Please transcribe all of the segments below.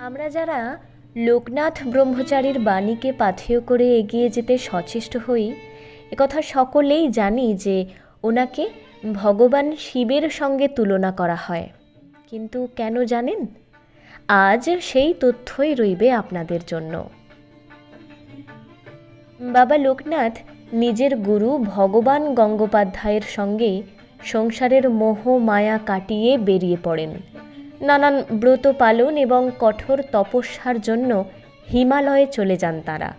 আমরা যারা লোকনাথ ব্রহ্মচারীর বাণীকে পাথেয় করে এগিয়ে যেতে সচেষ্ট হই একথা সকলেই জানি যে ওনাকে ভগবান শিবের সঙ্গে তুলনা করা হয়। কিন্তু কেন জানেন? আজ সেই তথ্যই রইবে আপনাদের জন্য। বাবা লোকনাথ নিজের গুরু ভগবান গঙ্গোপাধ্যায়ের সঙ্গে সংসারের মোহ মায়া কাটিয়ে বেরিয়ে পড়েন। নানান ব্রত পালন এবং কঠোর তপস্যার জন্য হিমালয়ে চলে যান তারা।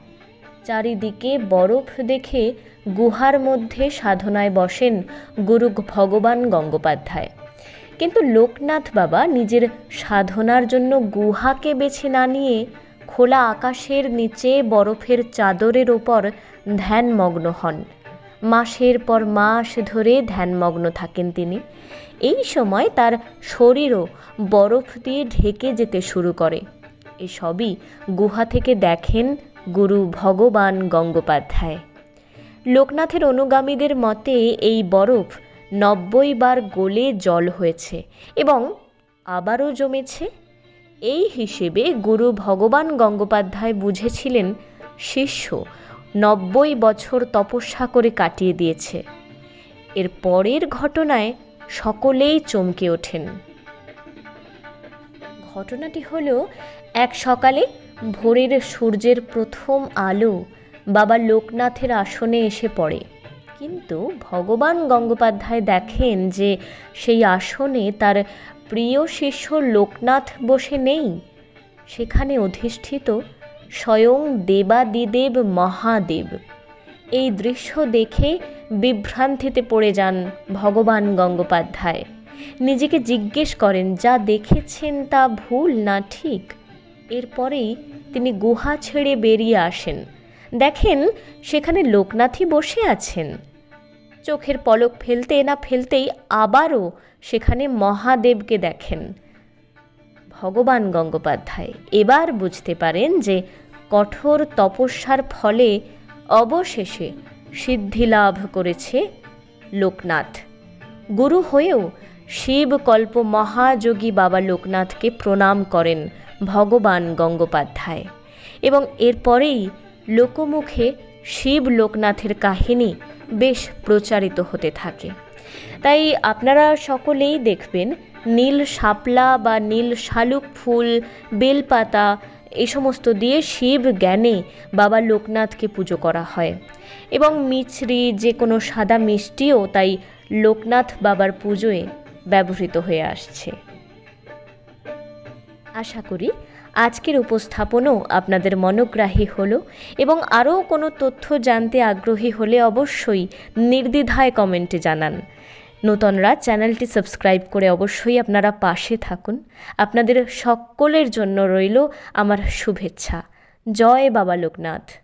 চারিদিকে বরফ দেখে গুহার মধ্যে সাধনায় বসেন গুরু ভগবান গঙ্গোপাধ্যায়। কিন্তু লোকনাথ বাবা নিজের সাধনার জন্য গুহাকে বেছে না নিয়ে খোলা আকাশের নিচে বরফের চাদরের ওপর ধ্যানমগ্ন হন। মাসের পর মাস ধরে ধ্যানমগ্ন থাকেন তিনি। এই সময় তার শরীরও বরফ দিয়ে ঢেকে যেতে শুরু করে। এসবই গুহা থেকে দেখেন গুরু ভগবান গঙ্গোপাধ্যায়। লোকনাথের অনুগামীদের মতে এই বরফ নব্বই বার গলে জল হয়েছে এবং আবারও জমেছে। এই হিসেবে গুরু ভগবান গঙ্গোপাধ্যায় বুঝেছিলেন, শিষ্য নব্বই বছর তপস্যা করে কাটিয়ে দিয়েছে। এর পরের ঘটনায় সকলেই চমকে ওঠেন। ঘটনাটি হল, এক সকালে ভোরের সূর্যের প্রথম আলো বাবা লোকনাথের আসনে এসে পড়ে। কিন্তু ভগবান গঙ্গোপাধ্যায় দেখেন যে সেই আসনে তার প্রিয় শিষ্য লোকনাথ বসে নেই। সেখানে অধিষ্ঠিত স্বয়ং দেবাদিদেব মহাদেব। এই দৃশ্য দেখে বিভ্রান্তিতে পড়ে যান ভগবান গঙ্গোপাধ্যায়। নিজেকে জিজ্ঞেস করেন, যা দেখেছেন তা ভুল না ঠিক? এরপরেই তিনি গুহা ছেড়ে বেরিয়ে আসেন। দেখেন, সেখানে লোকনাথই বসে আছেন। চোখের পলক ফেলতে না ফেলতেই আবারও সেখানে মহাদেবকে দেখেন। ভগবান গঙ্গোপাধ্যায়। এবার বুঝতে পারেন যে কঠোর তপস্যার ফলে অবশেষে সিদ্ধি লাভ করেছে লোকনাথ। গুরু হয়েও শিবকল্প মহাযোগী বাবা লোকনাথকে প্রণাম করেন ভগবান গঙ্গোপাধ্যায়। এবং এরপরেই লোকমুখে শিব লোকনাথের কাহিনী বেশ প্রচারিত হতে থাকে। তাই আপনারা সকলেই দেখবেন নীল শাপলা বা নীল শালুক ফুল, বেলপাতা এ সমস্ত দিয়ে শিব জ্ঞানে বাবা লোকনাথকে পুজো করা হয়। এবং মিছরি যে কোনো সাদা মিষ্টিও তাই লোকনাথ বাবার পুজোয় ব্যবহৃত হয়ে আসছে। আশা করি আজকের উপস্থাপনও আপনাদের মনোগ্রাহী হলো এবং আরও কোনো তথ্য জানতে আগ্রহী হলে অবশ্যই নির্দ্বিধায় কমেন্টে জানান। নূতনরা চ্যানেলটি সাবস্ক্রাইব করে অবশ্যই আপনারা পাশে থাকুন। আপনাদের সকলের জন্য রইল আমার শুভেচ্ছা। জয় বাবা লোকনাথ।